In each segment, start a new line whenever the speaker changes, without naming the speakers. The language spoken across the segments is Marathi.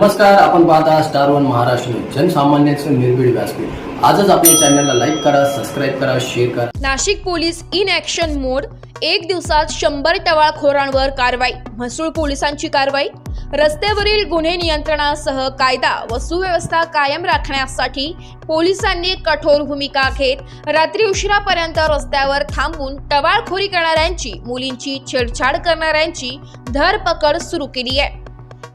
नमस्कार आपण पाहता स्टार वन महाराष्ट्र जनसामान्यांचं निर्भीड व्यासपीठ. आजच आपल्या चॅनलला लाईक करा सबस्क्राईब करा शेअर करा.
Nashik police in action mode एक दिवसात शंभर टवाळखोरांवर कारवाई. म्हसूळ पोलिसांची कारवाई. रस्त्यावरील गुन्हे नियंत्रणासह कायदा व सुव्यवस्था कायम राखण्यासाठी पोलिसांनी कठोर भूमिका घेत रात्री उशिरापर्यंत रस्त्यावर थांबून टवाळखोरी करणाऱ्यांची मुलींची छेडछाड करणाऱ्यांची धरपकड सुरू केली आहे.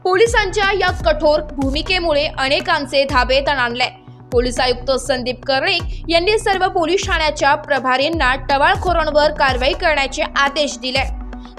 पोलिसांच्या या कठोर भूमिकेमुळे अनेकांचे धाबे तणाणले पोलीस आयुक्त संदीप कर्णिक यांनी सर्व पोलीस ठाण्याच्या प्रभारींना टवाळखोरांवर कारवाई करण्याचे आदेश दिले.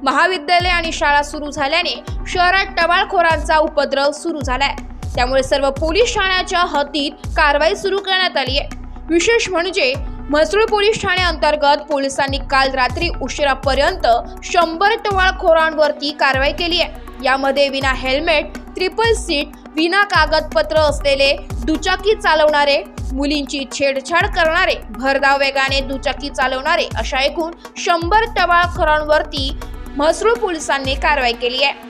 महाविद्यालय आणि शाळा सुरू झाल्याने शहरात टवाळखोरांचा उपद्रव सुरू झालाय. त्यामुळे सर्व पोलीस ठाण्याच्या हद्दीत कारवाई सुरू करण्यात आली आहे. विशेष म्हणजे म्हसरूळ पोलीस ठाणे अंतर्गत पोलिसांनी काल रात्री उशिरापर्यंत शंभर टवाळखोरांवरती कारवाई केली आहे. यामध्ये विना हेल्मेट ट्रिपल सीट विना कागदपत्र असलेले दुचाकी चालवणारे मुलींची छेडछाड करणारे भरधाव वेगाने दुचाकी चालवणारे अशा एकूण शंभर टवाळखोरांवरती म्हसरूळ पोलिसांनी कारवाई केली आहे.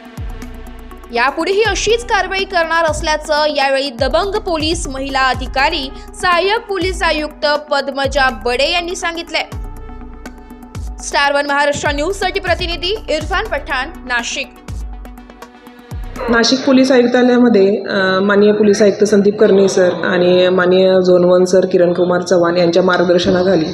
यापुढेही अशीच कारवाई करणार असल्याचं यावेळी दबंग पोलीस महिला अधिकारी सहाय्यक पोलीस आयुक्त पद्मजा बडे यांनी सांगितलंय. स्टार वन महाराष्ट्र न्यूजसाठी प्रतिनिधी इरफान पठाण नाशिक.
नाशिक पोलीस आयुक्तालयामध्ये माननीय पोलीस आयुक्त संदीप कर्णे सर आणि माननीय zone one sir Kiran Kumar Chavan यांच्या मार्गदर्शनाखाली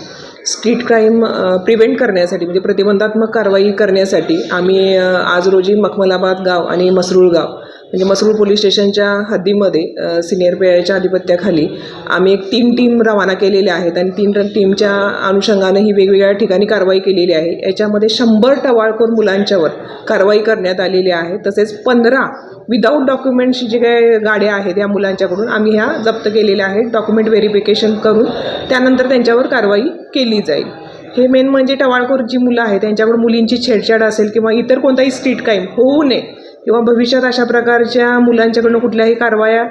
स्ट्रीट क्राईम प्रिव्हेंट करण्यासाठी म्हणजे प्रतिबंधात्मक कारवाई करण्यासाठी आम्ही आज रोजी मखमलाबाद गाव आणि मसरूळ गाव म्हणजे मसरूळ पोलीस स्टेशनच्या हद्दीमध्ये सिनियर पी आयच्या अधिपत्याखाली आम्ही एक तीन टीम रवाना केलेल्या आहेत आणि तीन टीमच्या अनुषंगाने ही वेगवेगळ्या ठिकाणी कारवाई केलेली आहे. याच्यामध्ये शंभर टवाळखोर मुलांच्यावर कारवाई करण्यात आलेली आहे. तसेच पंधरा विदाऊट डॉक्युमेंट्सची जे काही गाड्या आहेत या मुलांच्याकडून आम्ही ह्या जप्त केलेल्या आहेत. डॉक्युमेंट व्हेरिफिकेशन करून त्यानंतर त्यांच्यावर कारवाई केली जाईल. हे मेन म्हणजे टवाळखोर जी मुलं आहेत त्यांच्याकडून मुलींची छेडछाड असेल किंवा इतर कोणताही स्ट्रीट क्राईम होऊ नये किंवा भविष्यात अशा प्रकारच्या मुलांच्याकडून कुठल्याही कारवाया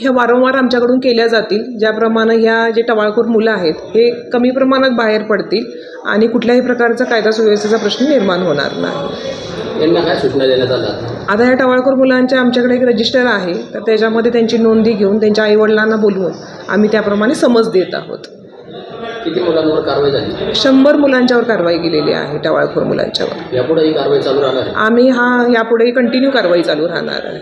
ह्या वारंवार आमच्याकडून केल्या जातील. ज्याप्रमाणे ह्या जे टवाळखोर मुलं आहेत हे कमी प्रमाणात बाहेर पडतील आणि कुठल्याही प्रकारचा कायदा सुव्यवस्थेचा प्रश्न निर्माण होणार नाही.
यांना काय सूचना देण्यात आल्या?
आता ह्या टवाळखोर मुलांच्या आमच्याकडे एक रजिस्टर आहे तर त्याच्यामध्ये त्यांची नोंदी घेऊन त्यांच्या आईवडिलांना बोलवून आम्ही त्याप्रमाणे समज देत आहोत.
किती मुलांवर कारवाई झाली?
शंभर मुलांच्यावर कारवाई केलेली आहे टवाळखोर मुलांच्यावर.
यापुढे ही कारवाई चालू राहणार आहे?
आम्ही हा यापुढे कंटिन्यू कारवाई चालू राहणार आहे.